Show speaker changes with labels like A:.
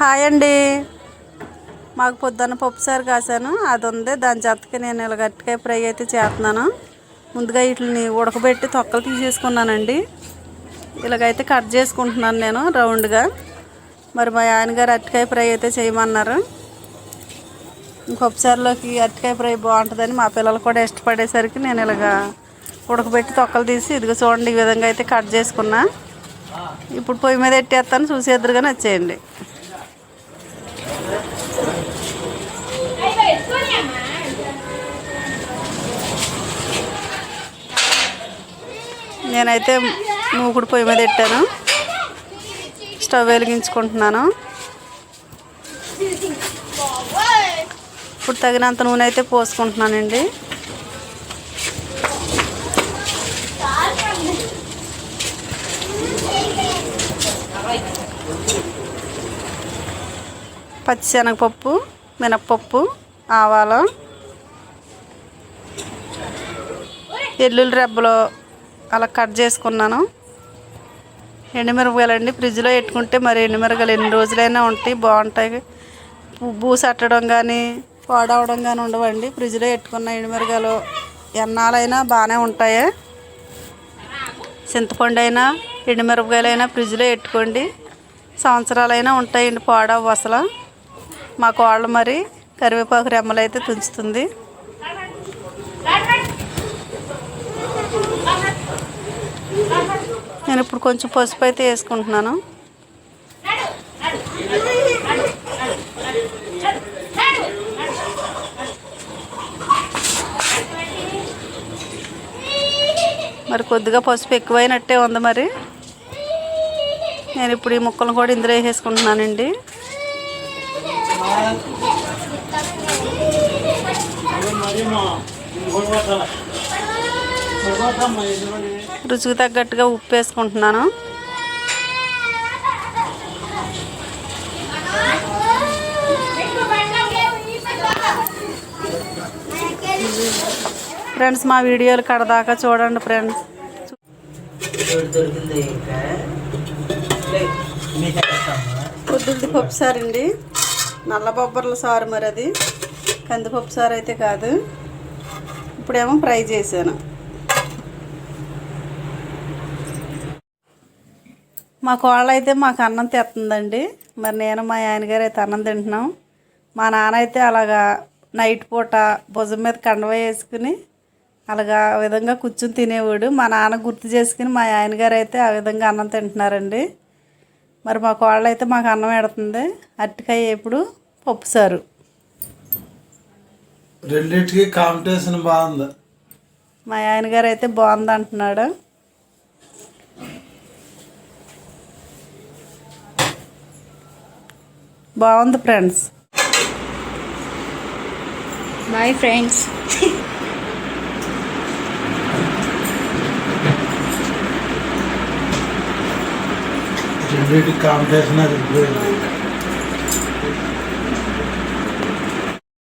A: Hi అండి. మాకు పొద్దున్న పప్పుసారు కాసాను అది ఉంది. దాని జతకి నేను ఇలా గట్టికాయ ఫ్రై అయితే చేస్తున్నాను. ముందుగా వీటిని ఉడకబెట్టి తొక్కలు తీసేసుకున్నానండి. ఇలాగైతే కట్ చేసుకుంటున్నాను నేను రౌండ్గా. మరి మా ఆయనగారు అరటికాయ ఫ్రై అయితే చేయమన్నారు. ఇంకొకసారిలోకి అరటికాయ ఫ్రై బాగుంటుందని మా పిల్లలు కూడా ఇష్టపడేసరికి నేను ఇలాగా ఉడకబెట్టి తొక్కలు తీసి ఇదిగో చూడండి ఈ విధంగా అయితే కట్ చేసుకున్నా. ఇప్పుడు పొయ్యి మీద ఎట్టేస్తాను. చూసేద్దరుగానే వచ్చేయండి. నేనైతే మూకుడు పొయ్యి మీద పెట్టాను స్టవ్ వెలిగించుకుంటున్నాను. ఇప్పుడు తగినంత నూనె అయితే పోసుకుంటున్నానండి. పచ్చిశనగపప్పు మినప్పప్పు ఆవాలు ఎల్లుల్లి రెబ్బలు అలా కట్ చేసుకున్నాను. ఎండుమిరపకాయలు ఫ్రిడ్జ్లో పెట్టుకుంటే మరి ఎండుమిరపకాయలు ఎన్ని రోజులైనా ఉంటాయి బాగుంటాయి. బూ- అట్టడం కానీ పాడవడం కానీ ఉండవండి. ఫ్రిడ్జ్లో పెట్టుకున్న ఎండుమిరపకాయలు ఎన్నాళ్ళైనా బాగానే ఉంటాయి. చింతపండు అయినా ఎండుమిరపకాయలు అయినా ఫ్రిడ్జ్లో పెట్టుకోండి. సంవత్సరాలైనా ఉంటాయండి పాడవ అసలు. మా కోళ్ళు మరి కరివేపాకు రెమ్మలైతే తుంచుతుంది. నేను ఇప్పుడు కొంచెం పసుపు అయితే వేసుకుంటున్నాను. మరి కొద్దిగా పసుపు ఎక్కువైనట్టే ఉంది మరి. నేను ఇప్పుడు ఈ ముక్కలను కూడా ఇందులో వేసేసుకుంటున్నానండి. రుచికి తగ్గట్టుగా ఉప్పు వేసుకుంటున్నాను. ఫ్రెండ్స్ మా వీడియోలు కడదాకా చూడండి ఫ్రెండ్స్.
B: దొరికింది
A: పొద్దుది పప్పు సారు అండి. నల్ల బొబ్బర్ల సారు మరి అది. కందిపప్పు సారు అయితే కాదు. ఇప్పుడేమో ఫ్రై చేశాను. మా కోళ్ళ అయితే మాకు అన్నం తెస్తుందండి. మరి నేను మా ఆయనగారు అయితే అన్నం తింటున్నాం. మా నాన్న అయితే అలాగా నైట్ పూట భుజం మీద కండవ వేసుకుని అలాగా ఆ విధంగా కూర్చుని తినేవాడు. మా నాన్న గుర్తు చేసుకుని మా ఆయనగారు అయితే ఆ విధంగా అన్నం తింటున్నారండి. మరి మా కోళ్ళ అయితే మాకు అన్నం పెడుతుంది. అరటికాయ ఎప్పుడు పప్పు సారు.
C: రెండింటికి కాంపిటీషన్ బాగుంది.
A: మా ఆయనగారు అయితే బాగుంది అంటున్నాడు బాగుంది ఫ్రెండ్స్.
D: బాయ్ ఫ్రెండ్స్
C: రెండింటికి కాంపిటీషన్ అది.